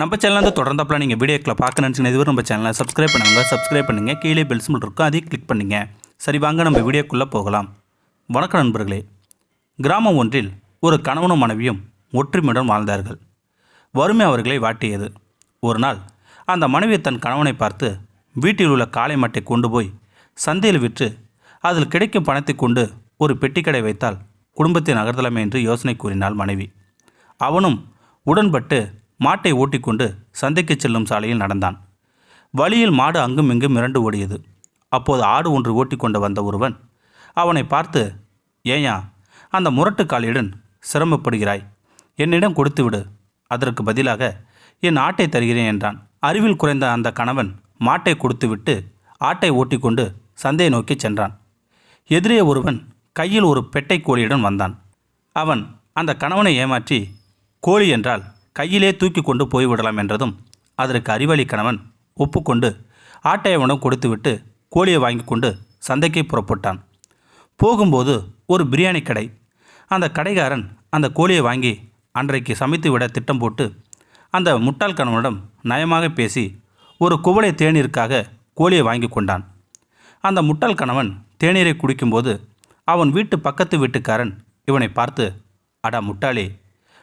நம்ம சேனலில் தொடர்ந்தாப்பில் நீங்கள் வீடியோக்களை பார்க்க நினச்சிங்கன்னா இதுவரை நம்ம சேனலை சப்ஸ்கிரைப் பண்ணுங்கள் சப்ஸ்கிரைப் பண்ணுங்கள் கீழே பெல் சிம்பிள் இருக்கும். அதையும் கிளிக் பண்ணுங்க. சரி வாங்க நம்ம வீடியோக்குள்ளே போகலாம். வணக்கம் நண்பர்களே. கிராமம் ஒன்றில் ஒரு கணவனும் மனைவியும் ஒற்றுமையுடன் வாழ்ந்தார்கள். வறுமை அவர்களை வாட்டியது. ஒரு நாள் அந்த மனைவி தன் கணவனை பார்த்து வீட்டில் உள்ள காளை மாட்டை கொண்டு போய் சந்தையில் விற்று அதில் கிடைக்கும் பணத்தை கொண்டு ஒரு பெட்டிக்கடை வைத்தால் குடும்பத்தை நகர்த்தலாமே என்று யோசனை கூறினாள் மனைவி. அவனும் உடன்பட்டு மாட்டை ஓட்டிக்கொண்டு சந்தைக்கு செல்லும் சாலையில் நடந்தான். வழியில் மாடு அங்கும் இங்கும் மிரண்டு ஓடியது. அப்போது ஆடு ஒன்று ஓட்டிக்கொண்டு வந்த ஒருவன் அவனை பார்த்து ஏயா அந்த முரட்டு காலியுடன் சிரமப்படுகிறாய். என்னிடம் கொடுத்துவிடு. அதற்கு பதிலாக என் ஆட்டை தருகிறேன் என்றான். அறிவில் குறைந்த அந்த கணவன் மாட்டை கொடுத்துவிட்டு ஆட்டை ஓட்டிக்கொண்டு சந்தையை நோக்கி சென்றான். எதிரே ஒருவன் கையில் ஒரு பெட்டை கோழியுடன் வந்தான். அவன் அந்த கணவனை ஏமாற்றி கோழி என்றால் கையிலே தூக்கி கொண்டு போய்விடலாம் என்றதும் அதற்கு அறிவாளி கணவன் ஒப்புக்கொண்டு ஆட்டை கொடுத்துவிட்டு கோழியை வாங்கி கொண்டு சந்தைக்கு புறப்பட்டான். போகும்போது ஒரு பிரியாணி கடை. அந்த கடைக்காரன் அந்த கோழியை வாங்கி அன்றைக்கு சமைத்து விட திட்டம் போட்டு அந்த முட்டாள் கணவனிடம் நயமாக பேசி ஒரு குவளை தேநீருக்காக கோழியை வாங்கி கொண்டான். அந்த முட்டாள் கணவன் தேநீரை குடிக்கும்போது அவன் வீட்டு பக்கத்து வீட்டுக்காரன் இவனை பார்த்து அடா முட்டாளே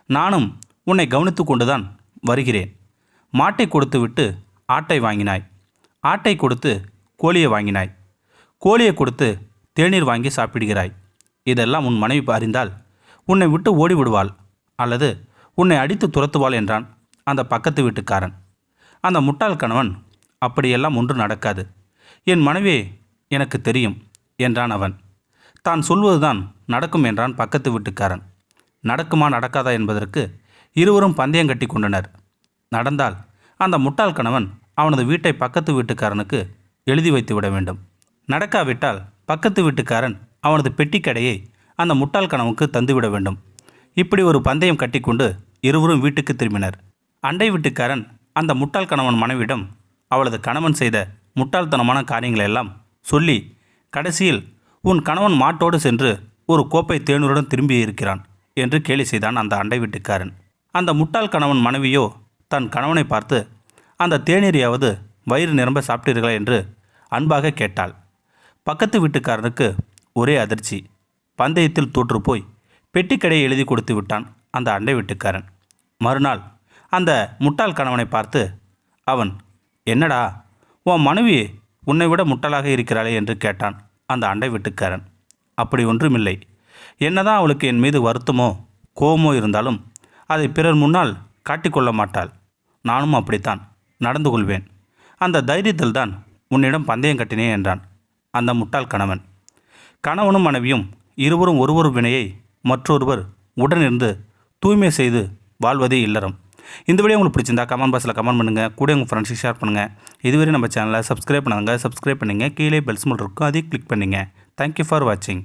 நானும் உன்னை கவனித்து கொண்டுதான் வருகிறேன். மாட்டை கொடுத்து விட்டு ஆட்டை வாங்கினாய். ஆட்டை கொடுத்து கோழியை வாங்கினாய். கோழியை கொடுத்து தேநீர் வாங்கி சாப்பிடுகிறாய். இதெல்லாம் உன் மனைவி அறிந்தால் உன்னை விட்டு ஓடி விடுவாள் அல்லது உன்னை அடித்து துரத்துவாள் என்றான் அந்த பக்கத்து வீட்டுக்காரன். அந்த முட்டாள் கணவன் அப்படியெல்லாம் ஒன்று நடக்காது. என் மனைவி எனக்கு தெரியும் என்றான் அவன். தான் சொல்வதுதான் நடக்கும் என்றான் பக்கத்து வீட்டுக்காரன். நடக்குமா நடக்காதா என்பதற்கு இருவரும் பந்தயம் கட்டி கொண்டனர். நடந்தால் அந்த முட்டாள் கணவன் அவனது வீட்டை பக்கத்து வீட்டுக்காரனுக்கு எழுதி வைத்து விட வேண்டும். நடக்காவிட்டால் பக்கத்து வீட்டுக்காரன் அவனது பெட்டிக்கடையை அந்த முட்டாள் கணவனுக்கு தந்துவிட வேண்டும். இப்படி ஒரு பந்தயம் கட்டிக்கொண்டு இருவரும் வீட்டுக்கு திரும்பினர். அண்டை வீட்டுக்காரன் அந்த முட்டாள் கணவன் மனைவிடம் அவளது கணவன் செய்த முட்டாள்தனமான காரியங்களை எல்லாம் சொல்லி கடைசியில் உன் கணவன் மாட்டோடு சென்று ஒரு கோப்பை தேனூருடன் திரும்பி இருக்கிறான் என்று கேலி செய்தான் அந்த அண்டை வீட்டுக்காரன். அந்த முட்டாள் கணவன் மனைவியோ தன் கணவனை பார்த்து அந்த தேநீரையாவது வயிறு நிரம்ப சாப்பிட்டீர்களா என்று அன்பாக கேட்டாள். பக்கத்து வீட்டுக்காரனுக்கு ஒரே அதிர்ச்சி. பந்தயத்தில் தோற்றுப்போய் பெட்டிக்கடையை எழுதி கொடுத்து விட்டான் அந்த அண்டை வீட்டுக்காரன். மறுநாள் அந்த முட்டாள் கணவனை பார்த்து அவன் என்னடா உன் மனைவி உன்னை விட முட்டாளாக இருக்கிறாளே என்று கேட்டான் அந்த அண்டை வீட்டுக்காரன். அப்படி ஒன்றுமில்லை. என்னதான் அவளுக்கு என் மீது வருத்தமோ கோபமோ இருந்தாலும் அதை பிறர் முன்னால் காட்டிக்கொள்ள மாட்டாள் நானும் அப்படித்தான் நடந்து கொள்வேன். அந்த தைரியத்தில் தான் உன்னிடம் பந்தயம் கட்டினேன் என்றான் அந்த முட்டாள் கணவன். கணவனும் மனைவியும் இருவரும் ஒருவர் வினையை மற்றொருவர் உடனிருந்து தூய்மை செய்து வாழ்வதே இல்லறம். இந்த வீடியோ உங்களுக்கு பிடிச்சிருந்தா கமெண்ட் பாக்ஸில் கமெண்ட் பண்ணுங்கள் கூட உங்கள் ஃப்ரெண்ட்ஸுக்கு ஷேர் பண்ணுங்கள் இதுவரை நம்ம சேனலை சப்ஸ்கிரைப் பண்ணுங்க சப்ஸ்கிரைப் பண்ணுங்கள் கீழே பெல்ஸ் சிம்பிள் இருக்கும். அதையும் கிளிக் பண்ணுங்கள் தேங்க்யூ ஃபார் வாட்சிங்